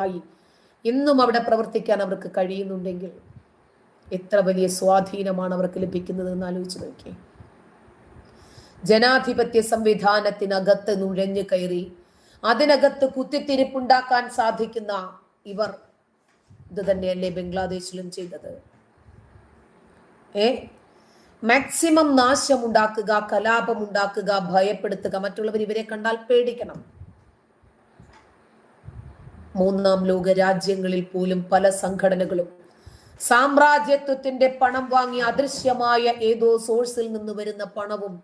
ആയി. ഇന്നും അവിടെ പ്രവർത്തിക്കാൻ അവർക്ക് കഴിയുന്നുണ്ടെങ്കിൽ എത്ര വലിയ സ്വാധീനമാണ് അവർക്ക് ലഭിക്കുന്നത് എന്ന് ആലോചിച്ച് നോക്കിയേ. ജനാധിപത്യ സംവിധാനത്തിനകത്ത് നുഴഞ്ഞു കയറി അതിനകത്ത് കുത്തിത്തിരിപ്പുണ്ടാക്കാൻ സാധിക്കുന്ന ഇവർ ഇത് തന്നെയല്ലേ ബംഗ്ലാദേശിലും ചെയ്തത്? ഏ? മാക്സിമം നാശമുണ്ടാക്കുക കലാപമുണ്ടാക്കുക ഭയപ്പെടുത്തുക മറ്റുള്ളവർ ഇവരെ കണ്ടാൽ പേടിക്കണം. മൂന്നാം ലോക രാജ്യങ്ങളിൽ പോലും പല സംഘടനകളും സാമ്രാജ്യത്വത്തിന്റെ പണം വാങ്ങി അദൃശ്യമായ ഏതോ സോഴ്സിൽ നിന്ന് വരുന്ന പണവും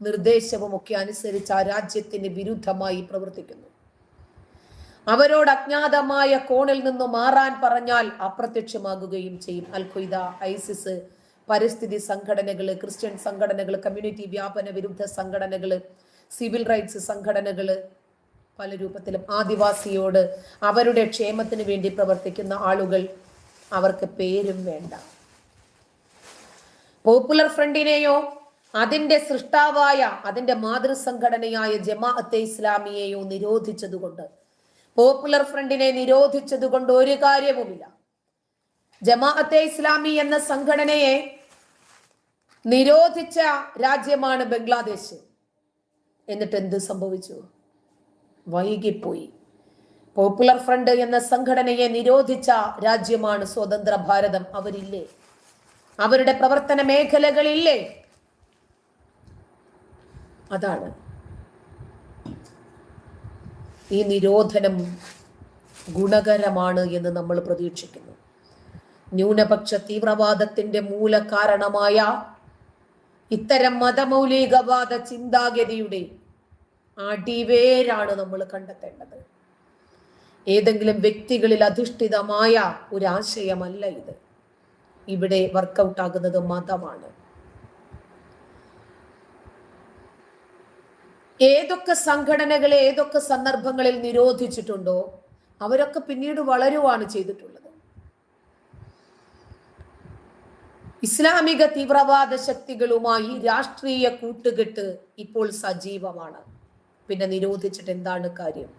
നിർദ്ദേശവും ഒക്കെ അനുസരിച്ച് ആ രാജ്യത്തിന് വിരുദ്ധമായി പ്രവർത്തിക്കുന്നു. അവരോട് അജ്ഞാതമായ കോണിൽ നിന്ന് മാറാൻ പറഞ്ഞാൽ അപ്രത്യക്ഷമാകുകയും ചെയ്യും. അൽ ഖ്വയ്ദ ഐസിസ് പരിസ്ഥിതി സംഘടനകൾ ക്രിസ്ത്യൻ സംഘടനകൾ കമ്മ്യൂണിറ്റി വ്യാപന വിരുദ്ധ സംഘടനകൾ സിവിൽ റൈറ്റ്സ് സംഘടനകൾ പല രൂപത്തിലും ആദിവാസിയോട് അവരുടെ ക്ഷേമത്തിന് വേണ്ടി പ്രവർത്തിക്കുന്ന ആളുകൾ അവർക്ക് പേരും വേണ്ട. പോപ്പുലർ ഫ്രണ്ടിനെയോ അതിന്റെ സൃഷ്ടാവായ അതിന്റെ മാതൃസംഘടനയായ ജമാഅത്തെ ഇസ്ലാമിയെയോ നിരോധിച്ചതുകൊണ്ട് പോപ്പുലർ ഫ്രണ്ടിനെ നിരോധിച്ചതുകൊണ്ട് ഒരു കാര്യവുമില്ല. ജമാഅത്തെ ഇസ്ലാമി എന്ന സംഘടനയെ നിരോധിച്ച രാജ്യമാണ് ബംഗ്ലാദേശ്. എന്നിട്ട് എന്ത് സംഭവിച്ചു? വൈകിപ്പോയി. പോപ്പുലർ ഫ്രണ്ട് എന്ന സംഘടനയെ നിരോധിച്ച രാജ്യമാണ് സ്വതന്ത്ര ഭാരതം. അവരില്ലേ? അവരുടെ പ്രവർത്തന മേഖലകളില്ലേ? അതാണ്. ഈ നിരോധനം ഗുണകരമാണ് എന്ന് നമ്മൾ പ്രതീക്ഷിക്കുന്നു. ന്യൂനപക്ഷ തീവ്രവാദത്തിന്റെ മൂലകാരണമായ ഇത്തരം മതമൗലികവാദ ചിന്താഗതിയുടെ അടിവേരാണ് നമ്മൾ കണ്ടെത്തേണ്ടത്. ഏതെങ്കിലും വ്യക്തികളിൽ അധിഷ്ഠിതമായ ഒരു ആശയമല്ല ഇത്. ഇവിടെ വർക്കൗട്ട് ആകുന്നത് മതമാണ്. ഏതൊക്കെ സംഘടനകളെ ഏതൊക്കെ സന്ദർഭങ്ങളിൽ നിരോധിച്ചിട്ടുണ്ടോ അവരൊക്കെ പിന്നീട് വളരുവാണ് ചെയ്തിട്ടുള്ളത്. ഇസ്ലാമിക തീവ്രവാദ ശക്തികളുമായി രാഷ്ട്രീയ കൂട്ടുകെട്ട് ഇപ്പോൾ സജീവമാണ്. പിന്നെ നിരോധിച്ചിട്ട് എന്താണ് കാര്യം?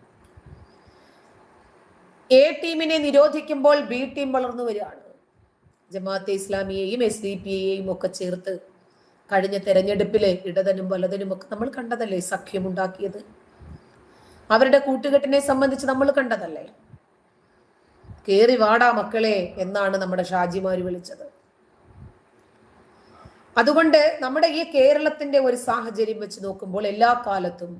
എ ടീമിനെ നിരോധിക്കുമ്പോൾ ബി ടീം വളർന്നു വരികയാണ്. ജമാഅത്തെ ഇസ്ലാമിയെയും എസ് ഡി പി എയും ഒക്കെ ചേർത്ത് കഴിഞ്ഞ തെരഞ്ഞെടുപ്പിലെ ഇടതനും വലതനും ഒക്കെ നമ്മൾ കണ്ടതല്ലേ? സഖ്യമുണ്ടാക്കിയത് അവരുടെ കൂട്ടുകെട്ടിനെ സംബന്ധിച്ച് നമ്മൾ കണ്ടതല്ലേ? കേറി വാടാ മക്കളെ എന്നാണ് നമ്മുടെ ഷാജിമാര് വിളിച്ചത്. അതുകൊണ്ട് നമ്മുടെ ഈ കേരളത്തിന്റെ ഒരു സാഹചര്യം വെച്ച് നോക്കുമ്പോൾ എല്ലാ കാലത്തും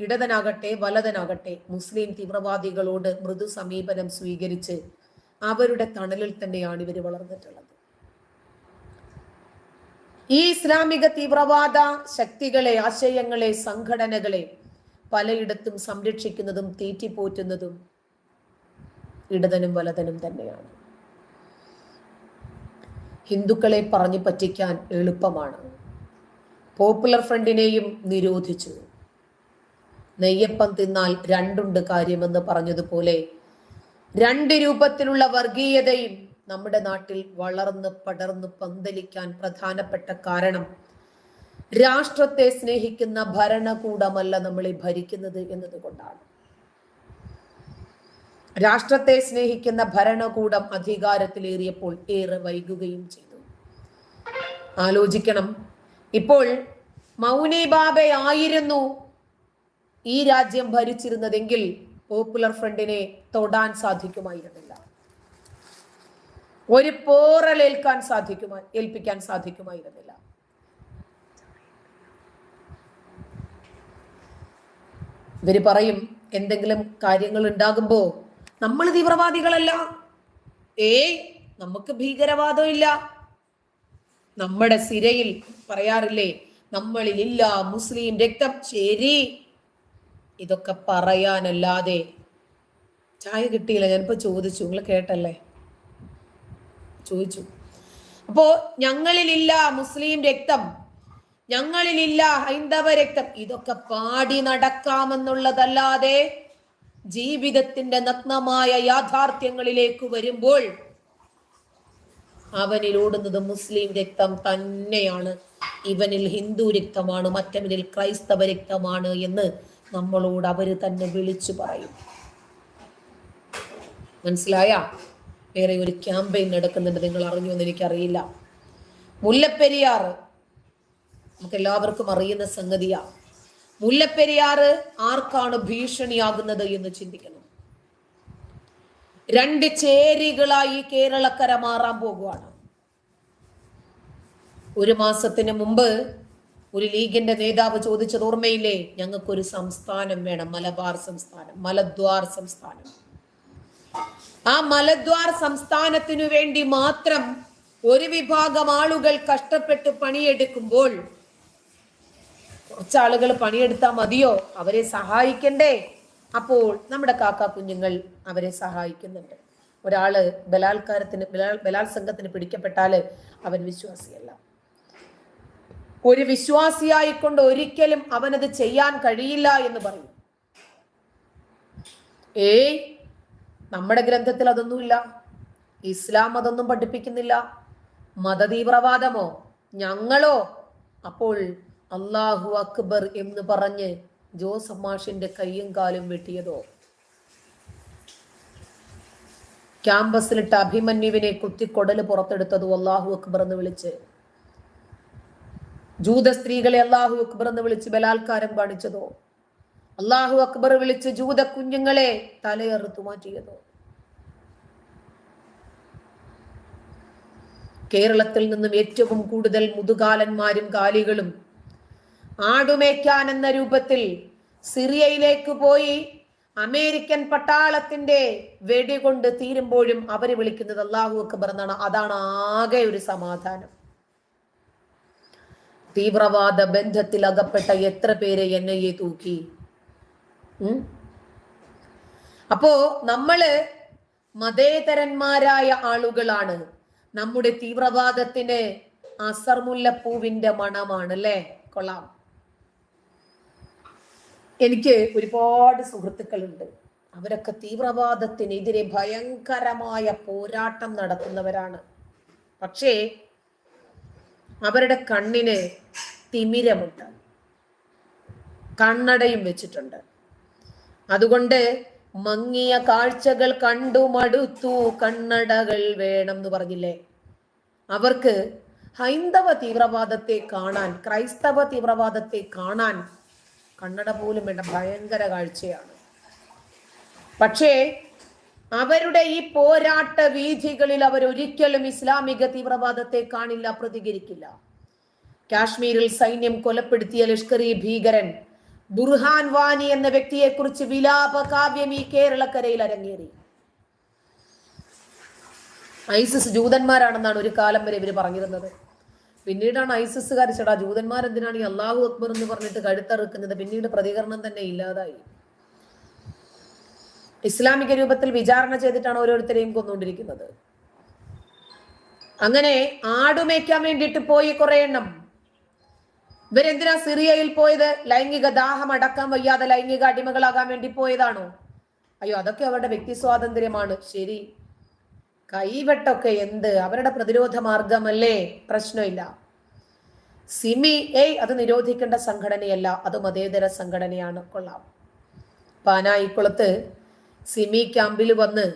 ഇടതനാകട്ടെ വലതനാകട്ടെ മുസ്ലിം തീവ്രവാദികളോട് മൃദു സമീപനം സ്വീകരിച്ച് അവരുടെ തണലിൽ തന്നെയാണ് ഇവർ വളർന്നിട്ടുള്ളത്. ഈ ഇസ്ലാമിക തീവ്രവാദ ശക്തികളെ ആശയങ്ങളെ സംഘടനകളെ പലയിടത്തും സംരക്ഷിക്കുന്നതും തീറ്റിപ്പോറ്റുന്നതും ഇടതനും വലതനും തന്നെയാണ്. ഹിന്ദുക്കളെ പറഞ്ഞു പറ്റിക്കാൻ എളുപ്പമാണ്. പോപ്പുലർ ഫ്രണ്ടിനെയും നിരോധിച്ചു. നെയ്യപ്പം തിന്നാൽ രണ്ടുണ്ട് കാര്യമെന്ന് പറഞ്ഞതുപോലെ രണ്ട് രൂപത്തിലുള്ള വർഗീയതയും നമ്മുടെ നാട്ടിൽ വളർന്ന് പടർന്ന് പന്തലിക്കാൻ പ്രധാനപ്പെട്ട കാരണം രാഷ്ട്രത്തെ സ്നേഹിക്കുന്ന ഭരണകൂടമല്ല നമ്മളെ ഭരിക്കുന്നത് എന്നതുകൊണ്ടാണ്. രാഷ്ട്രത്തെ സ്നേഹിക്കുന്ന ഭരണകൂടം അധികാരത്തിലേറിയപ്പോൾ ഏറെ വൈകുകയും ചെയ്തു. ആലോചിക്കണം. ഇപ്പോൾ മൗനി ബാബയായിരുന്നു ഈ രാജ്യം ഭരിച്ചിരുന്നതെങ്കിൽ പോപ്പുലർ ഫ്രണ്ടിനെ തൊടാൻ സാധിക്കുമായിരുന്നില്ല. ഒരു പോറലേൽക്കാൻ സാധിക്കുമാ ഏൽപ്പിക്കാൻ സാധിക്കുമായിരുന്നില്ല. ഇവർ പറയും എന്തെങ്കിലും കാര്യങ്ങൾ ഉണ്ടാകുമ്പോ നമ്മൾ തീവ്രവാദികളല്ല. ഏ നമുക്ക് ഭീകരവാദം ഇല്ല. നമ്മുടെ സിരയിൽ പറയാറില്ലേ നമ്മളിൽ ഇല്ല മുസ്ലിം രക്തം ശരി. ഇതൊക്കെ പറയാനല്ലാതെ ചായ കിട്ടിയില്ല. ഞാനിപ്പോ ചോദിച്ചു. നിങ്ങൾ കേട്ടല്ലേ? ചോദിച്ചു. അപ്പോ ഞങ്ങളിലില്ല മുസ്ലിം രക്തം. ഞങ്ങളിലില്ല ഹൈന്ദവ രക്തം. ഇതൊക്കെ പാടി നടക്കാമെന്നുള്ളതല്ലാതെ ജീവിതത്തിന്റെ നഗ്നമായ യാഥാർത്ഥ്യങ്ങളിലേക്ക് വരുമ്പോൾ അവനിൽ ഓടുന്നത് മുസ്ലിം രക്തം തന്നെയാണ്. ഇവനിൽ ഹിന്ദു രക്തമാണ് മറ്റവനിൽ ക്രൈസ്തവ രക്തമാണ് എന്ന് നമ്മളോട് അവർ തന്നെ വിളിച്ചു പറയും. മനസ്സിലായ? വേറെ ഒരു ക്യാമ്പയിൻ നടക്കുന്നുണ്ട് നിങ്ങൾ അറിഞ്ഞു എന്ന് എനിക്കറിയില്ല. മുല്ലപ്പെരിയാർ നമുക്ക് എല്ലാവർക്കും അറിയുന്ന സംഗതിയാ. മുല്ലപ്പെരിയാർ ആർക്കാണ് ഭീഷണിയാകുന്നത് എന്ന് ചിന്തിക്കണം. രണ്ട് ചേരികളായി കേരളക്കര മാറാൻ പോകുവാണ്. ഒരു മാസത്തിന് മുമ്പ് ഒരു ലീഗിന്റെ നേതാവ് ചോദിച്ചത് ഓർമ്മയില്ലേ? ഞങ്ങൾക്കൊരു സംസ്ഥാനം വേണം മലബാർ സംസ്ഥാനം മലദ്വാർ സംസ്ഥാനം. ആ മലദ്വാർ സംസ്ഥാനത്തിനു വേണ്ടി മാത്രം ഒരു വിഭാഗം ആളുകൾ കഷ്ടപ്പെട്ട് പണിയെടുക്കുമ്പോൾ കുറച്ചാളുകൾ പണിയെടുത്താൽ മതിയോ? അവരെ സഹായിക്കണ്ടേ? അപ്പോൾ നമ്മുടെ കാക്ക കുഞ്ഞുങ്ങൾ അവരെ സഹായിക്കുന്നുണ്ട്. ഒരാൾ ബലാത്കാരത്തിന് ബലാ- ബലാത്സംഗത്തിന് പിടിക്കപ്പെട്ടാൽ അവൻ വിശ്വാസിയല്ല. ഒരു വിശ്വാസിയായിക്കൊണ്ട് ഒരിക്കലും അവനത് ചെയ്യാൻ കഴിയില്ല എന്ന് പറയും. ഏയ് നമ്മുടെ ഗ്രന്ഥത്തിൽ അതൊന്നുമില്ല. ഇസ്ലാം അതൊന്നും പഠിപ്പിക്കുന്നില്ല. മതതീവ്രവാദമോ? ഞങ്ങളോ? അപ്പോൾ അള്ളാഹു അക്ബർ എന്ന് പറഞ്ഞ് ജോസഫ് മാഷിന്റെ കയ്യും കാലും വെട്ടിയതോ? ക്യാമ്പസിലിട്ട് അഭിമന്യുവിനെ കുത്തിക്കൊടൽ പുറത്തെടുത്തതോ അള്ളാഹു അക്ബർ എന്ന് വിളിച്ച് ജൂത സ്ത്രീകളെ അള്ളാഹു അക്ബർ എന്ന് വിളിച്ച് ബലാത്കാരം കാണിച്ചതോ അള്ളാഹു അക്ബർ വിളിച്ച് ജൂത കുഞ്ഞുങ്ങളെ തലയറുത്തു മാറ്റിയതോ? കേരളത്തിൽ നിന്നും ഏറ്റവും കൂടുതൽ മുതുകാലന്മാരും കാലികളും ആടുമേക്കാൻ എന്ന രൂപത്തിൽ സിറിയയിലേക്ക് പോയി അമേരിക്കൻ പട്ടാളത്തിന്റെ വെടികൊണ്ട് തീരുമ്പോഴും അവർ വിളിക്കുന്നത് അള്ളാഹു അക്ബർ എന്നാണ്. അതാണ് ആകെ ഒരു സമാധാനം. തീവ്രവാദ ബന്ധത്തിൽ അകപ്പെട്ട എത്ര പേരെ എൻ ഐ എ തൂക്കി? അപ്പോ നമ്മൾ മതേതരന്മാരായ ആളുകളാണ്. നമ്മുടെ തീവ്രവാദത്തിന് അസർമുല്ലപ്പൂവിന്റെ മണമാണ് അല്ലേ കൊള്ളാം. എനിക്ക് ഒരുപാട് സുഹൃത്തുക്കളുണ്ട്. അവരൊക്കെ തീവ്രവാദത്തിനെതിരെ ഭയങ്കരമായ പോരാട്ടം നടത്തുന്നവരാണ്. പക്ഷേ അവരുടെ കണ്ണിന് തിമിരമുണ്ട്. കണ്ണടയും വെച്ചിട്ടുണ്ട്. അതുകൊണ്ട് മങ്ങിയ കാഴ്ചകൾ കണ്ടു മടുത്തു കണ്ണടകൾ വേണം എന്ന് പറഞ്ഞില്ലേ? അവർക്ക് ഹൈന്ദവ തീവ്രവാദത്തെ കാണാൻ ക്രൈസ്തവ തീവ്രവാദത്തെ കാണാൻ കണ്ണട പോലും വേണ്ട ഭയങ്കര കാഴ്ചയാണ്. പക്ഷേ അവരുടെ ഈ പോരാട്ട വീഥികളിൽ അവർ ഒരിക്കലും ഇസ്ലാമിക തീവ്രവാദത്തെ കാണില്ല പ്രതികരിക്കില്ല. കാശ്മീരിൽ സൈന്യം കൊലപ്പെടുത്തിയ ലഷ്കർ ഇ ഭീകരൻ. ബുർഹാൻ വാനി എന്ന വ്യക്തിയെ കുറിച്ച് വിലാപ കാവ്യം ഈ കേരളക്കരയിൽ അരങ്ങേറി. ഐസിസ് ജൂതന്മാരാണെന്നാണ് ഒരു കാലം വരെ ഇവർ പറഞ്ഞിരുന്നത്. പിന്നീടാണ് ചേടാ ജൂതന്മാർ എന്തിനാണ് ഈ അള്ളാഹു അക്ബർ എന്ന് പറഞ്ഞിട്ട് കഴുത്തറുക്കുന്നത്? പിന്നീട് പ്രതികരണം തന്നെ ഇല്ലാതായി. ഇസ്ലാമിക രൂപത്തിൽ വിചാരണ ചെയ്തിട്ടാണ് ഓരോരുത്തരെയും കൊന്നുകൊണ്ടിരിക്കുന്നത് അങ്ങനെ ആടുമേക്കാൻ വേണ്ടിയിട്ട് പോയി കുറെ എണ്ണം. ഇവരെന്തിനാ സിറിയയിൽ പോയത്? ലൈംഗിക ദാഹം അടക്കാൻ വയ്യാതെ ലൈംഗിക അടിമകളാകാൻ വേണ്ടി പോയതാണോ? അയ്യോ അതൊക്കെ അവരുടെ വ്യക്തി സ്വാതന്ത്ര്യമാണ്. ശരി. കൈവെട്ടൊക്കെ എന്ത്? അവരുടെ പ്രതിരോധ മാർഗമല്ലേ? പ്രശ്നമില്ല. സിമി ഏയ് അത് നിരോധിക്കേണ്ട സംഘടനയല്ല. അത് മതേതര സംഘടനയാണ്. കൊള്ളാം. പാനായിക്കുളത്ത് സിമി ക്യാമ്പിൽ വന്ന്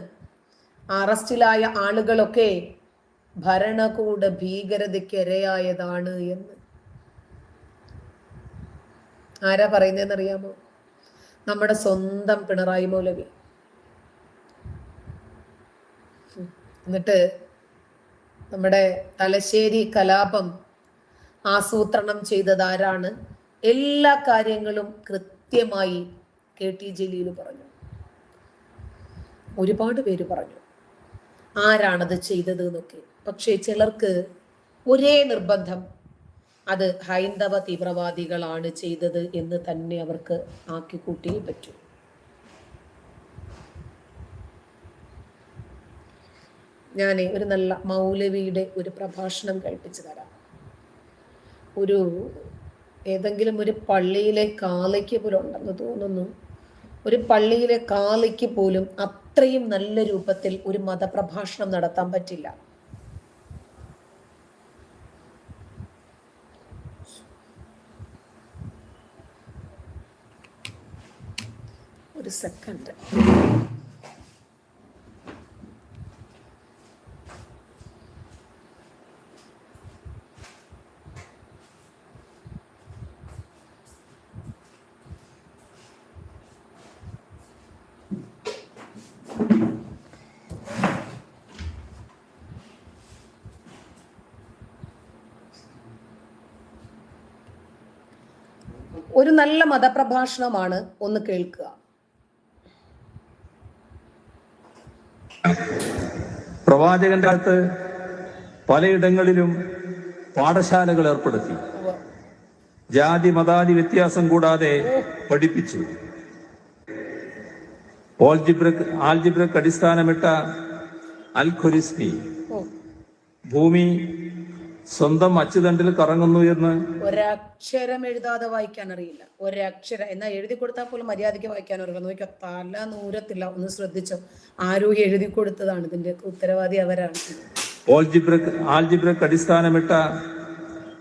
അറസ്റ്റിലായ ആളുകളൊക്കെ ഭരണകൂട ഭീകരതയ്ക്ക് ഇരയായതാണ് എന്ന്. ആരാ പറയുന്നതെന്ന് അറിയാമോ നമ്മുടെ സ്വന്തം പിണറായി മൗലവി. എന്നിട്ട് നമ്മുടെ തലശ്ശേരി കലാപം ആസൂത്രണം ചെയ്തത് ആരാണ്? എല്ലാ കാര്യങ്ങളും കൃത്യമായി കെ ടി ജലീൽ പറഞ്ഞു. ഒരുപാട് പേര് പറഞ്ഞു. ആരാണത് ചെയ്തത് എന്നൊക്കെ. പക്ഷേ ചിലർക്ക് ഒരേ നിർബന്ധം അത് ഹൈന്ദവ തീവ്രവാദികളാണ് ചെയ്തത് എന്ന് തന്നെ അവർക്ക് ആക്കി കൂട്ടിയേ പറ്റൂ. ഞാൻ ഒരു നല്ല മൗലവിയുടെ ഒരു പ്രഭാഷണം കഴിപ്പിച്ചു തരാം. ഒരു ഏതെങ്കിലും ഒരു പള്ളിയിലെ കാലയ്ക്ക് പോലും ഉണ്ടെന്ന് തോന്നുന്നു. ഒരു പള്ളിയിലെ കാലയ്ക്ക് പോലും അത്രയും നല്ല രൂപത്തിൽ ഒരു മതപ്രഭാഷണം നടത്താൻ പറ്റില്ല. ഒരു സെക്കൻഡ്. ഒരു നല്ല മതപ്രഭാഷണമാണ് ഒന്ന് കേൾക്കുക. പ്രവാചകന്റെ കാലത്ത് പലയിടങ്ങളിലും പാഠശാലകൾ ഏർപ്പെടുത്തി. ജാതി മതാതി വ്യത്യാസം കൂടാതെ പഠിപ്പിച്ചു. ഓൾജിബ്രക് ആൽജിബ്രക് അടിസ്ഥാനമിട്ട അൽ ഖുരിസ്മി ഭൂമി സ്വന്തം അച്ചുതണ്ടിൽ കറങ്ങുന്നു എന്ന്? ഒരക്ഷരം എഴുതാതെ വായിക്കാൻ അറിയില്ല ഒരക്ഷരം. എന്നാ എഴുതി കൊടുത്താൽ പോലും മര്യാദയ്ക്ക് വായിക്കാൻ അറിയില്ല നോക്കിയാ തല നൂരത്തില്ല. ഒന്ന് ശ്രദ്ധിച്ചോ. ആരോ എഴുതി കൊടുത്തതാണ്. ഇതിന്റെ ഉത്തരവാദി അവരാണ്. ഓൾജിബ്രക് ആൽജിബ്രക് അടിസ്ഥാനമിട്ട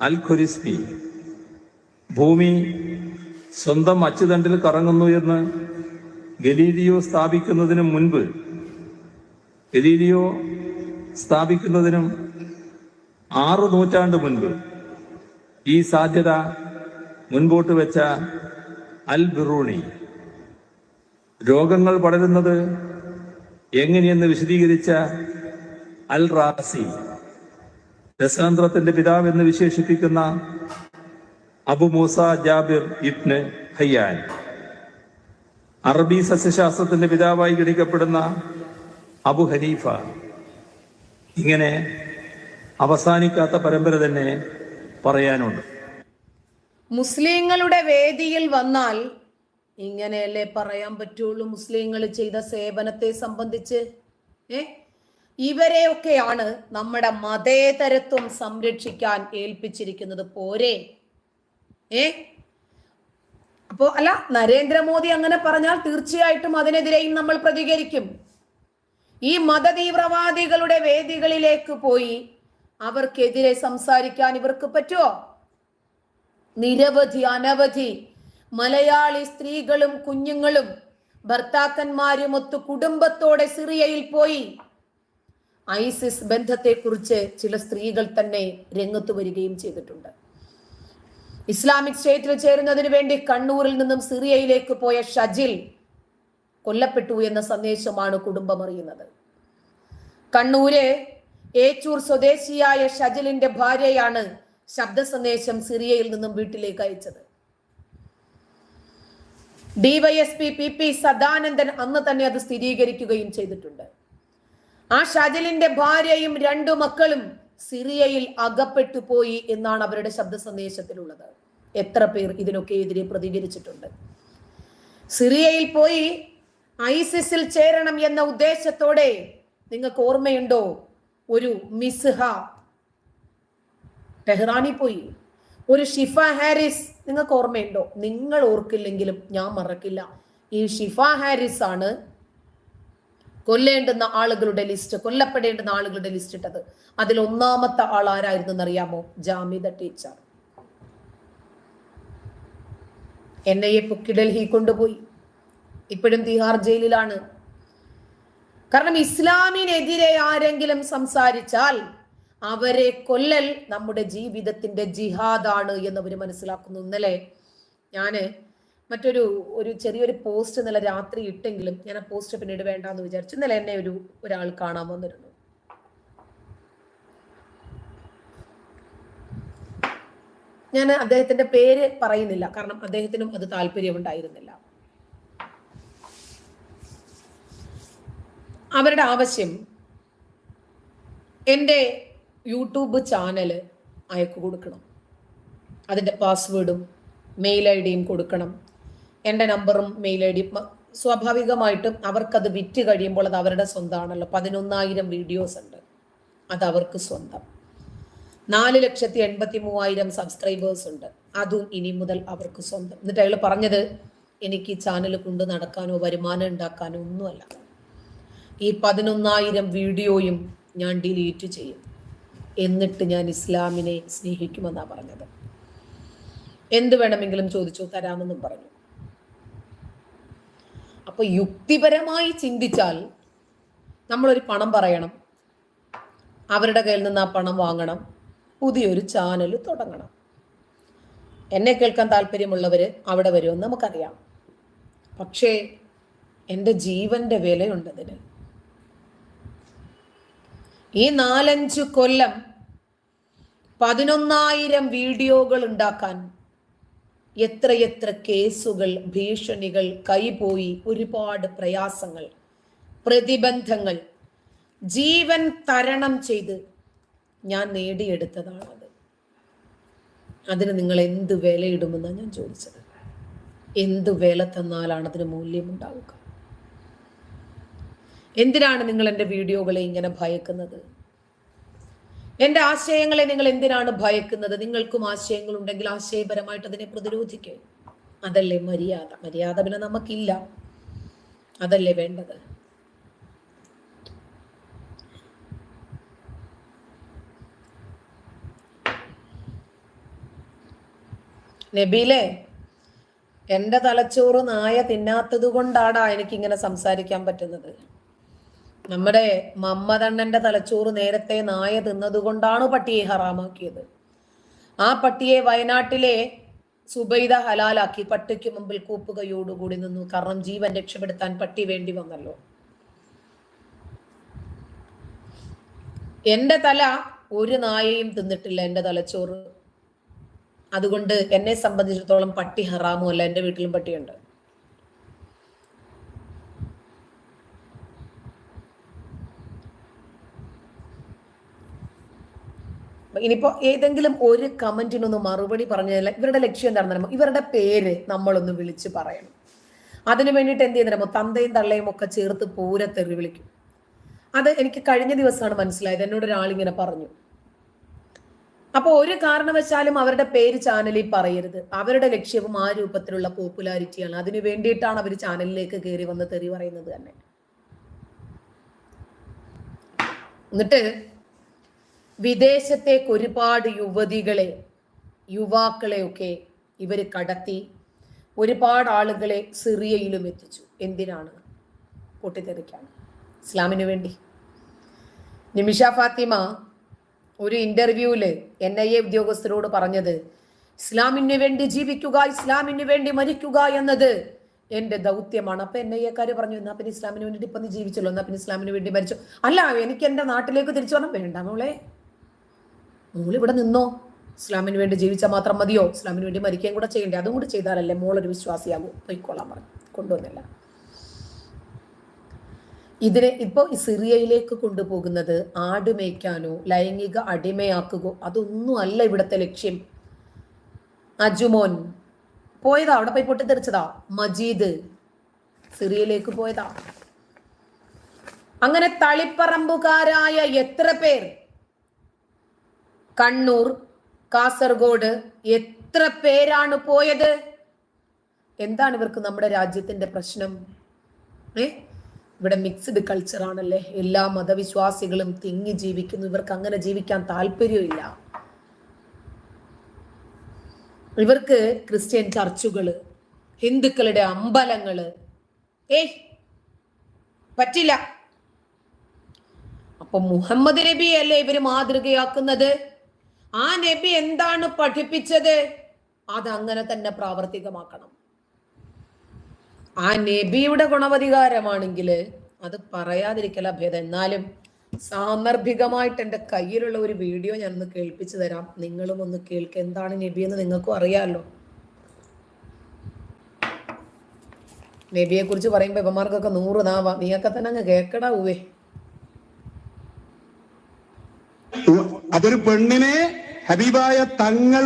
അൽ ഖുരിസ്മി ഭൂമി സ്വന്തം അച്ചുതണ്ടിൽ കറങ്ങുന്നു എന്ന് ഗലീലിയോ സ്ഥാപിക്കുന്നതിനും മുൻപ് ഗലീലിയോ സ്ഥാപിക്കുന്നതിനും ആറു നൂറ്റാണ്ട് മുൻപ് ഈ സാധ്യത മുൻപോട്ട് വെച്ച അൽ ബിറൂണി. രോഗങ്ങൾ പടരുന്നത് എങ്ങനെയെന്ന് വിശദീകരിച്ച അൽ റാസി രസാന്ത്രത്തിന്റെ പിതാവെന്ന് വിശേഷിപ്പിക്കുന്ന Abu Musa Jabir ibn Hayyan. അറബി സസ്യശാസ്ത്രത്തിന്റെ പിതാവായി ഗണിക്കപ്പെടുന്ന അബു ഹനീഫ. ഇങ്ങനെ അവസാനിക്കാത്ത പരമ്പര തന്നെ പറയാനുണ്ട്. മുസ്ലിങ്ങളുടെ വേദിയിൽ വന്നാൽ ഇങ്ങനെയല്ലേ പറയാൻ പറ്റുള്ളൂ മുസ്ലിങ്ങൾ ചെയ്ത സേവനത്തെ സംബന്ധിച്ച്? ഏ? ഇവരെയൊക്കെയാണ് നമ്മുടെ മതേതരത്വം സംരക്ഷിക്കാൻ ഏൽപ്പിച്ചിരിക്കുന്നത്. പോരെ? ഏ? അപ്പോ അല്ല നരേന്ദ്രമോദി അങ്ങനെ പറഞ്ഞാൽ തീർച്ചയായിട്ടും അതിനെതിരെയും നമ്മൾ പ്രതികരിക്കും. ഈ മതതീവ്രവാദികളുടെ വേദികളിലേക്ക് പോയി അവർക്കെതിരെ സംസാരിക്കാൻ ഇവർക്ക് പറ്റുമോ? നിരവധി അനവധി മലയാളി സ്ത്രീകളും കുഞ്ഞുങ്ങളും ഭർത്താക്കന്മാരും ഭർത്താക്കന്മാരുമൊത്ത് കുടുംബത്തോടെ സിറിയയിൽ പോയി. ഐസിസ് ബന്ധത്തെക്കുറിച്ച് ചില സ്ത്രീകൾ തന്നെ രംഗത്ത് വരികയും ചെയ്തിട്ടുണ്ട്. ഇസ്ലാമിക് സ്റ്റേറ്റിൽ ചേരുന്നതിന് വേണ്ടി കണ്ണൂരിൽ നിന്നും സിറിയയിലേക്ക് പോയ ഷജിൽ കൊല്ലപ്പെട്ടു എന്ന സന്ദേശമാണ് കുടുംബം അറിയുന്നത്. കണ്ണൂര് ഏച്ചൂർ സ്വദേശിയായ ഷജലിന്റെ ഭാര്യയാണ് ശബ്ദ സന്ദേശം സിറിയയിൽ നിന്നും വീട്ടിലേക്ക് അയച്ചത്. ഡിവൈഎസ്പി പി പി സദാനന്ദൻ അന്ന് തന്നെ അത് സ്ഥിരീകരിക്കുകയും ചെയ്തിട്ടുണ്ട്. ആ ഷജലിന്റെ ഭാര്യയും രണ്ടു മക്കളും സിറിയയിൽ അകപ്പെട്ടു പോയി എന്നാണ് അവരുടെ ശബ്ദ സന്ദേശത്തിലുള്ളത് എത്ര പേർ ഇതിനൊക്കെ എതിരെ പ്രതികരിച്ചിട്ടുണ്ട്. സിറിയയിൽ പോയി ഐസിസിൽ ചേരണം എന്ന ഉദ്ദേശത്തോടെ നിങ്ങൾക്ക് ഓർമ്മയുണ്ടോ? ഒരു മിസ്ഹ. ടെഹ്റാനിൽ പോയി. ഒരു ഷിഫ ഹാരിസ് നിങ്ങൾക്ക് ഓർമ്മയുണ്ടോ? നിങ്ങൾ ഓർക്കില്ലെങ്കിലും ഞാൻ മറക്കില്ല. ഈ ഷിഫ ഹാരിസ് ആണ് കൊല്ലേണ്ടുന്ന ആളുകളുടെ ലിസ്റ്റ് കൊല്ലപ്പെടേണ്ടുന്ന ആളുകളുടെ ലിസ്റ്റ് ഇട്ടത്. അതിൽ ഒന്നാമത്തെ ആൾ ആരായിരുന്നു എന്നറിയാമോ ജാമിദ ടീച്ചർ. എന്നെ ഈ പൊക്കി ഡൽഹി കൊണ്ടുപോയി. ഇപ്പോഴും തിഹാർ ജയിലിലാണ്. കാരണം ഇസ്ലാമിനെതിരെ ആരെങ്കിലും സംസാരിച്ചാൽ അവരെ കൊല്ലൽ നമ്മുടെ ജീവിതത്തിന്റെ ജിഹാദാണ് എന്നവർ മനസ്സിലാക്കുന്നു. ഇന്നലെ ഞാൻ മറ്റൊരു ഒരു ചെറിയൊരു പോസ്റ്റ് ഇന്നലെ രാത്രി ഇട്ടെങ്കിലും ഞാൻ ആ പോസ്റ്റ് പിന്നീട് വേണ്ടാന്ന് വിചാരിച്ചു. ഇന്നലെ എന്നെ ഒരു ഒരാൾ കാണാൻ വന്നിരുന്നു. ഞാൻ അദ്ദേഹത്തിന്റെ പേര് പറയുന്നില്ല. കാരണം അദ്ദേഹത്തിനും അത് താല്പര്യമുണ്ടായിരുന്നില്ല. അവരുടെ ആവശ്യം എന്റെ യൂട്യൂബ് ചാനൽ അയക്ക് കൊടുക്കണം. അതിന്റെ പാസ്വേഡും മെയിൽ ഐ ഡിയും കൊടുക്കണം. എന്റെ നമ്പറും മെയിൽ ഐ ഡിയും സ്വാഭാവികമായിട്ടും അവർക്കത് വിറ്റ് കഴിയുമ്പോൾ അത് അവരുടെ സ്വന്തമാണല്ലോ പതിനൊന്നായിരം വീഡിയോസ് ഉണ്ട്. അത് അവർക്ക് സ്വന്തം. നാല് ലക്ഷത്തി എൺപത്തി മൂവായിരം സബ്സ്ക്രൈബേഴ്സ് ഉണ്ട്. അതും ഇനി മുതൽ അവർക്ക് സ്വന്തം. എന്നിട്ട് അയാൾ പറഞ്ഞത് എനിക്ക് ഈ ചാനൽ കൊണ്ട് നടക്കാനോ വരുമാനം ഉണ്ടാക്കാനോ ഒന്നുമല്ല. ഈ പതിനൊന്നായിരം വീഡിയോയും ഞാൻ ഡിലീറ്റ് ചെയ്യും. എന്നിട്ട് ഞാൻ ഇസ്ലാമിനെ സ്നേഹിക്കുമെന്നാണ് പറഞ്ഞത്. എന്ത് വേണമെങ്കിലും ചോദിച്ചു തരാമെന്നും പറഞ്ഞു. അപ്പൊ യുക്തിപരമായി ചിന്തിച്ചാൽ നമ്മളൊരു പണം പറയണം. അവരുടെ കയ്യിൽ നിന്ന് ആ പണം വാങ്ങണം. പുതിയൊരു ചാനൽ തുടങ്ങണം. എന്നെ കേൾക്കാൻ താല്പര്യമുള്ളവർ അവിടെ വരുമെന്ന് നമുക്കറിയാം. പക്ഷേ എന്റെ ജീവന്റെ വിലയുണ്ടതിന് ഈ നാലഞ്ച് കൊല്ലം പതിനൊന്നായിരം വീഡിയോകൾ ഉണ്ടാക്കാൻ എത്രയെത്ര കേസുകൾ ഭീഷണികൾ കൈപോയി ഒരുപാട് പ്രയാസങ്ങൾ പ്രതിബന്ധങ്ങൾ ജീവൻ തരണം ചെയ്ത് ഞാൻ നേടിയെടുത്തതാണത്. അതിന് നിങ്ങൾ എന്ത് വിലയിടുമെന്നാണ് ഞാൻ ചോദിച്ചത്. എന്ത് വില തന്നാലാണ് അതിന് മൂല്യമുണ്ടാവുക എന്തിനാണ് നിങ്ങൾ എന്റെ വീഡിയോകളെ ഇങ്ങനെ ഭയക്കുന്നത്? എന്റെ ആശയങ്ങളെ നിങ്ങൾ എന്തിനാണ് ഭയക്കുന്നത്? നിങ്ങൾക്കും ആശയങ്ങൾ ഉണ്ടെങ്കിൽ ആശയപരമായിട്ട് അതിനെ പ്രതിരോധിക്കുക അതല്ലേ മര്യാദ? മര്യാദ പിന്നെ നമുക്കില്ല. അതല്ലേ വേണ്ടത്? നബീലെ എന്റെ തലച്ചോറ് നായ തിന്നാത്തത് കൊണ്ടാടാ എനിക്കിങ്ങനെ സംസാരിക്കാൻ പറ്റുന്നത്. നമ്മുടെ മമ്മതണ്ണന്റെ തലച്ചോറ് നേരത്തെ നായ തിന്നതുകൊണ്ടാണ് പട്ടിയെ ഹറാമാക്കിയത്. ആ പട്ടിയെ വയനാട്ടിലെ സുബൈദ ഹലാലാക്കി പട്ടിക്ക് മുമ്പിൽ കൂപ്പുകയോടുകൂടി നിന്നു. കാരണം ജീവൻ രക്ഷപ്പെടുത്താൻ പട്ടി വേണ്ടി വന്നല്ലോ. എന്റെ തല ഒരു നായയും തിന്നിട്ടില്ല എന്റെ തലച്ചോറ്. അതുകൊണ്ട് എന്നെ സംബന്ധിച്ചിടത്തോളം പട്ടി ഹറാമു അല്ല എന്റെ വീട്ടിലും പട്ടിയുണ്ട്. ഇനിയിപ്പോ ഏതെങ്കിലും ഒരു കമന്റിനൊന്ന് മറുപടി പറഞ്ഞു പറഞ്ഞതല്ല ഇവരുടെ ലക്ഷ്യം എന്താണെന്ന് ഇവരുടെ പേര് നമ്മളൊന്ന് വിളിച്ച് പറയണം. അതിനു വേണ്ടിയിട്ട് എന്ത് ചെയ്യുന്നോ തന്തയും തള്ളയും ഒക്കെ ചേർത്ത് പൂര തെറി വിളിക്കും. അത് എനിക്ക് കഴിഞ്ഞ ദിവസമാണ് മനസ്സിലായത്. എന്നോട് ഒരാളിങ്ങനെ പറഞ്ഞു. അപ്പോൾ ഒരു കാരണവശാലും അവരുടെ പേര് ചാനലിൽ പറയരുത്. അവരുടെ ലക്ഷ്യവും ആ രൂപത്തിലുള്ള പോപ്പുലാരിറ്റിയാണ് അതിനു വേണ്ടിയിട്ടാണ് അവർ ചാനലിലേക്ക് കയറി വന്ന് തെറി പറയുന്നത് തന്നെ. എന്നിട്ട് വിദേശത്തേക്ക് ഒരുപാട് യുവതികളെ യുവാക്കളെയൊക്കെ ഇവർ കടത്തി ഒരുപാട് ആളുകളെ സിറിയയിലും എത്തിച്ചു. എന്തിനാണ് പൊട്ടിത്തെറിക്കാൻ? ഇസ്ലാമിന് വേണ്ടി. നിമിഷ ഫാത്തിമ ഒരു ഇന്റർവ്യൂവിൽ എൻ ഐ എ ഉദ്യോഗസ്ഥരോട് പറഞ്ഞത് ഇസ്ലാമിന് വേണ്ടി ജീവിക്കുക ഇസ്ലാമിന് വേണ്ടി മരിക്കുക എന്നത് എന്റെ ദൗത്യമാണ്. അപ്പൊ എൻ ഐ എക്കാർ പറഞ്ഞു എന്നാ പിന്നെ ഇസ്ലാമിന് വേണ്ടിയിട്ട് ഇപ്പൊ നീ ജീവിച്ചല്ലോ എന്നാ പിന്നെ ഇസ്ലാമിന് വേണ്ടി മരിച്ചു? അല്ല എനിക്ക് എന്റെ നാട്ടിലേക്ക് തിരിച്ചു വരണം. വേണ്ട മോളെ. മോൾ ഇവിടെ നിന്നോ? ഇസ്ലാമിന് വേണ്ടി ജീവിച്ചാൽ മാത്രം മതിയോ? ഇസ്ലാമിന് വേണ്ടി മരിക്കുകയും കൂടെ ചെയ്യണ്ടേ? അതും കൂടി ചെയ്താലല്ലേ മോളൊരു വിശ്വാസിയാകും. പൊയ്ക്കോളാൻ പറഞ്ഞു. കൊണ്ടുവന്നില്ല. ഇതിനെ ഇപ്പോൾ സിറിയയിലേക്ക് കൊണ്ടുപോകുന്നത് ആട് മേയ്ക്കാനോ ലൈംഗിക അടിമയാക്കുകയോ അതൊന്നും അല്ല ഇവിടുത്തെ ലക്ഷ്യം. അജുമോൻ പോയതാ? അവിടെ പോയി പൊട്ടിത്തെറിച്ചതാ? മജീദ് സിറിയയിലേക്ക് പോയതാ. അങ്ങനെ തളിപ്പറമ്പുകാരായ എത്ര പേർ കണ്ണൂർ കാസർഗോഡ് എത്ര പേരാണ് പോയത്? എന്താണ് ഇവർക്ക് നമ്മുടെ രാജ്യത്തിന്റെ പ്രശ്നം? ഏ? ഇവിടെ മിക്സ്ഡ് കൾച്ചർ ആണല്ലേ? എല്ലാ മതവിശ്വാസികളും തിങ്ങി ജീവിക്കുന്നു. ഇവർക്ക് അങ്ങനെ ജീവിക്കാൻ താല്പര്യമില്ല. ഇവർക്ക് ക്രിസ്ത്യൻ ചർച്ചുകൾ ഹിന്ദുക്കളുടെ അമ്പലങ്ങൾ ഏ? പറ്റില്ല. അപ്പൊ മുഹമ്മദ് നബി അല്ലേ ഇവർ മാതൃകയാക്കുന്നത്? ആ നബി എന്താണ് പഠിപ്പിച്ചത്? അങ്ങനെ തന്നെ പ്രാവർത്തികമാക്കണം. ആ നബിയുടെ ഗുണവധികാരമാണെങ്കിൽ അത് പറയാതിരിക്കല ഭേദം. എന്നാലും സാന്ദർഭികമായിട്ട് എന്റെ കയ്യിലുള്ള ഒരു വീഡിയോ ഞാൻ ഒന്ന് കേൾപ്പിച്ചു തരാം. നിങ്ങളും ഒന്ന് കേൾക്ക. എന്താണ് നബി എന്ന് നിങ്ങൾക്കും അറിയാമല്ലോ. നബിയെ കുറിച്ച് പറയുമ്പോ ഇവന്മാർക്കൊക്കെ നൂറ് നാവാ. നീയൊക്കെ തന്നെ അങ്ങ് കേക്കടാ ഉവേ അതൊരു പെണ്ണിനെ ഹബീബായ തങ്ങൾ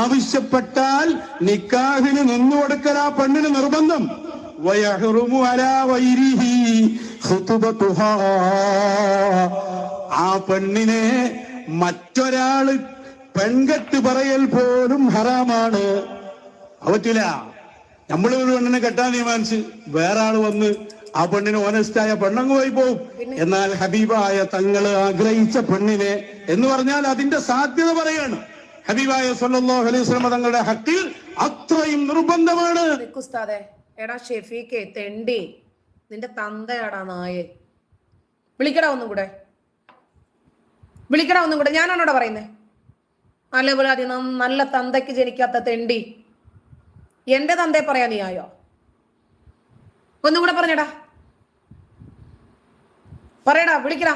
ആവശ്യപ്പെട്ടാൽ നിക്കാഹിന് നിന്നു കൊടുക്കൽ ആ പെണ്ണിന് നിർബന്ധം. ആ പെണ്ണിനെ മറ്റൊരാൾ പെൺകെട്ട് പറയൽ പോലും ഹറാമാണ്. പറ്റില്ല നമ്മൾ ഒരു പെണ്ണിനെ കെട്ടാൻ തീരുമാനിച്ച് വേറെ ആൾ വന്ന് ആ പെണ്ണിന് ഓനസ്റ്റായ പെണ്ണങ്ങ് പോയി പോവും. എന്നാൽ ഹബീബായ തങ്ങൾ ആഗ്രഹിച്ച പെണ്ണിനെ എന്ന് പറഞ്ഞാൽ അതിന്റെ സാധ്യത പറയാണ്. ഹബീബായ സല്ലല്ലാഹു അലൈഹി വസല്ലം തങ്ങളുടെ ഹക്കിൽ അത്രയും നിർബന്ധമാണ്. എടാ ഷെഫീക്കെ തെണ്ടി. നിന്റെ തന്തയാടാ നായെ. വിളിക്കടാ ഒന്നും കൂടെ. വിളിക്കടാ ഒന്നും കൂടെ. ഞാനാണോടാ പറയുന്നേ? നല്ല അത് നല്ല തന്തയ്ക്ക് ജനിക്കാത്ത തെണ്ടി. എന്റെ തന്തയെ പറയാ നീ ആയോ? ഒന്നും കൂടെ പറഞ്ഞടാ. പറയടാ വിളിക്കടാ.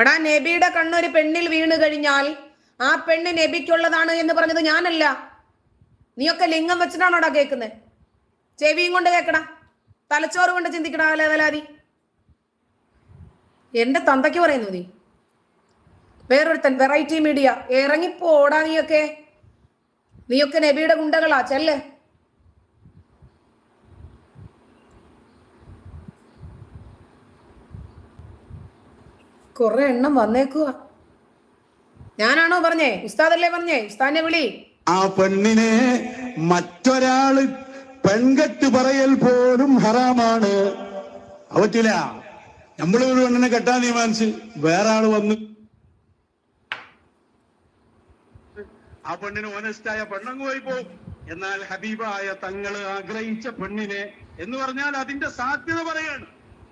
എടാ നബിയുടെ കണ്ണൊരു പെണ്ണിൽ വീണ് കഴിഞ്ഞാൽ ആ പെണ്ണ് നബിക്കുള്ളതാണ് എന്ന് പറഞ്ഞത് ഞാനല്ല. നീയൊക്കെ ലിംഗം വെച്ചിട്ടാണോടാ കേൾക്കുന്നത് ചെവിയും കൊണ്ട് കേൾക്കടാ. തലച്ചോറ് കൊണ്ട് ചിന്തിക്കടാ അലവലാതി എന്റെ തന്തയ്ക്ക് പറയുന്നു നീ. വേറൊരുത്തൻ വെറൈറ്റി മീഡിയ. ഇറങ്ങിപ്പോടാ നീയൊക്കെ. നീയൊക്കെ നബിയുടെ ഗുണ്ടകളാ ചെല്ല്. കുറെ എണ്ണം വന്നേക്കുക ഞാനാണോ പറഞ്ഞേ? ഉസ്താദല്ലേ പറഞ്ഞേ? ഉസ്താദിനെ വിളി. ആ പെണ്ണിനെ മറ്റൊരാൾ പെൺകെട്ട് പറയൽ പോലും ഹറാമാണ്. അവറ്റില്ല പറ്റില്ല. നമ്മളൊരു പെണ്ണിനെ കെട്ടാൻ തീരുമാനിച്ച് വേറെ ആൾ വന്ന് ആ പെണ്ണിന് ഓനസ്റ്റായ പെണ്ണങ്ങ് പോയി പോകും എന്നാൽ ഹബീബായ തങ്ങൾ ആഗ്രഹിച്ച പെണ്ണിനെ എന്ന് പറഞ്ഞാൽ അതിന്റെ സാധ്യത പറയാണ്.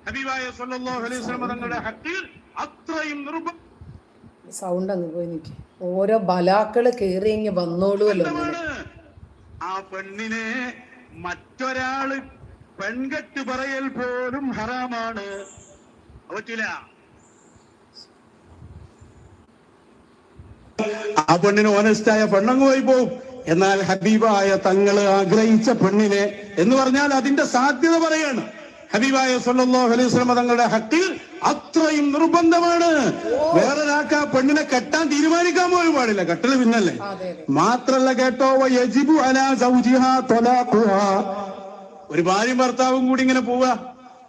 ഹബീബായ സല്ലാഹു അലൈഹി വസല്ലം തങ്ങളുടെ ഹക്കിൽ അത്രയും നിർബന്ധം സൗണ്ട് അങ്ങ് പോയി നിൽക്കി ഓരോ ബലാക്കൾ കേറി ഇങ്ങ് വന്നോളൂല്ലോ ആ പെണ്ണിനെ മറ്റൊരാൾ പെൺകെട്ട് പറയൽ പോലും ഹറാമാണ്. പറ്റില്ല ആ പെണ്ണിന് ഓനസ്റ്റായ പെണ്ണങ്ങ് പോയി പോവും. എന്നാൽ ഹബീബായ തങ്ങൾ ആഗ്രഹിച്ച പെണ്ണിനെ എന്ന് പറഞ്ഞാൽ അതിന്റെ സാധ്യത പറയാണ്. ഹബീബായ സല്ലല്ലാഹു അലൈഹി വസല്ലം തങ്ങളുടെ ഹക്കിൽ അത്രയും നിർബന്ധമാണ്. വേറെ ആ പെണ്ണിനെ കെട്ടാൻ തീരുമാനിക്കാൻ പോലും പാടില്ല. കെട്ടൽ പിന്നല്ലേ? മാത്രല്ല കേട്ടോ യജിബു അലാ സൗജിഹാ ത്വലാഖുഹാ. ഒരു ഭാര്യയും ഭർത്താവും കൂടി ഇങ്ങനെ പോവുക.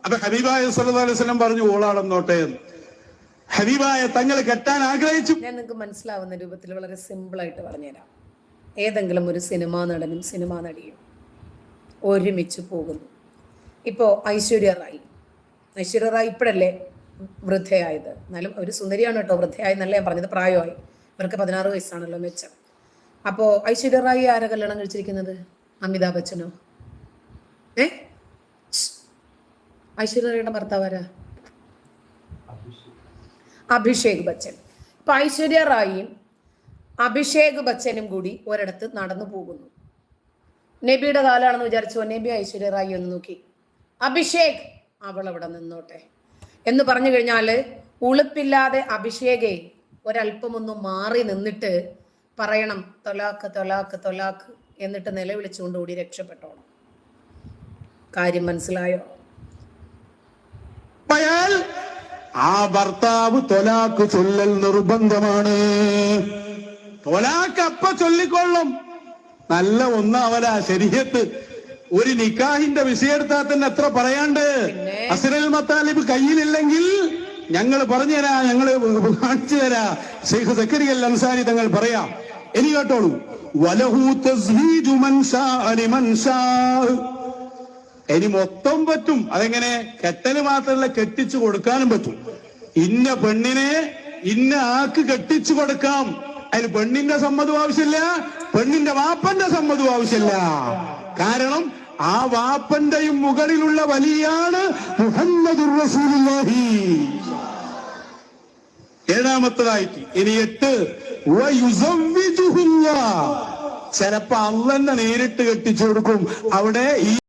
അപ്പൊ ഹബീബായ സല്ലല്ലാഹു അലൈഹി വസല്ലം പറഞ്ഞു ഓളാളെന്നോട്ടെ എന്ന്. ഹബീബായ തങ്ങൾ കെട്ടാൻ ആഗ്രഹിച്ചു. ഞാൻ നിങ്ങൾക്ക് മനസ്സിലാവുന്ന രൂപത്തിൽ വളരെ സിമ്പിൾ ആയിട്ട് പറഞ്ഞുതരാം. ഏതെങ്കിലും ഒരു സിനിമാ നടനും സിനിമാ നടിയും ഒരുമിച്ച് പോകുന്നു. ഇപ്പോൾ ഐശ്വര്യ റായി. ഐശ്വര്യ റായി ഇപ്പോഴല്ലേ വൃദ്ധയായത്. എന്നാലും ഒരു സുന്ദരിയാണ് കേട്ടോ വൃദ്ധയായി എന്നല്ല ഞാൻ പറഞ്ഞത് പ്രായമായി. ഇവർക്ക് പതിനാറ് വയസ്സാണല്ലോ മെച്ചം. അപ്പോൾ ഐശ്വര്യ റായി ആരാ കല്യാണം കഴിച്ചിരിക്കുന്നത്? അമിതാഭ് ബച്ചനോ? ഏ. ഐശ്വര്യ റായിയുടെ ഭർത്താവ് ആരാ? അഭിഷേക് ബച്ചൻ. ഇപ്പൊ ഐശ്വര്യ റായിയും അഭിഷേക് ബച്ചനും കൂടി ഒരിടത്ത് നടന്നു പോകുന്നു. നബിയുടെ കാലാണെന്ന് വിചാരിച്ചു? നബി ഐശ്വര്യ റായി ഒന്ന് നോക്കി. അഭിഷേക് അവൾ അവിടെ നിന്നോട്ടെ. എന്ന് പറഞ്ഞു കഴിഞ്ഞാൽ ഉളുപ്പില്ലാതെ അഭിഷേകെ ഒരല്പമൊന്ന് മാറി നിന്നിട്ട് പറയണം തൊലാക്ക് തൊലാക്ക് തൊലാക്ക് എന്നിട്ട് നിലവിളിച്ചുകൊണ്ട് കൂടി രക്ഷപ്പെട്ടോണം. കാര്യം മനസ്സിലായോ? ആ ഭർത്താവ് തൊലാക്ക് ചൊല്ലൽ നിർബന്ധമാണ്. തൊലാക്ക് അപ്പ ചൊല്ലിക്കൊള്ളും. നല്ല ഒന്നാവല ശരീരത്ത്. ഒരു നിക്കാഹിന്റെ വിഷയെടുത്താൽ തന്നെ എത്ര പറയാണ്ട്? അസരൽ മത്താലിബ് കയ്യിലില്ലെങ്കിൽ ഞങ്ങൾ പറഞ്ഞുതരാ ഞങ്ങൾ കാണിച്ചു തരാ. ഷെയ്ഖ് സക്കരിയൽ അൻസാരി തങ്ങൾ പറയാം ഇനി കേട്ടോളൂ. ഇനി മൊത്തം പറ്റും. അതെങ്ങനെ? കെട്ടൽ മാത്രമല്ല കെട്ടിച്ചു കൊടുക്കാനും പറ്റും. ഇന്ന പെണ്ണിനെ ഇന്ന ആക്ക് കെട്ടിച്ചു കൊടുക്കാം. അതിന് പെണ്ണിന്റെ സമ്മതം ആവശ്യമില്ല പെണ്ണിന്റെ വാപ്പന്റെ സമ്മതം ആവശ്യമില്ല. കാരണം ആ വാപ്പന്റെയും മുകളിലുള്ള വലിയാണ് മുഹമ്മദ് ഏഴാമത്തതായിട്ട് ഇനി എട്ട്. ചിലപ്പോ അല്ലെന്ന് നേരിട്ട് കെട്ടിച്ചു കൊടുക്കും അവിടെ ഈ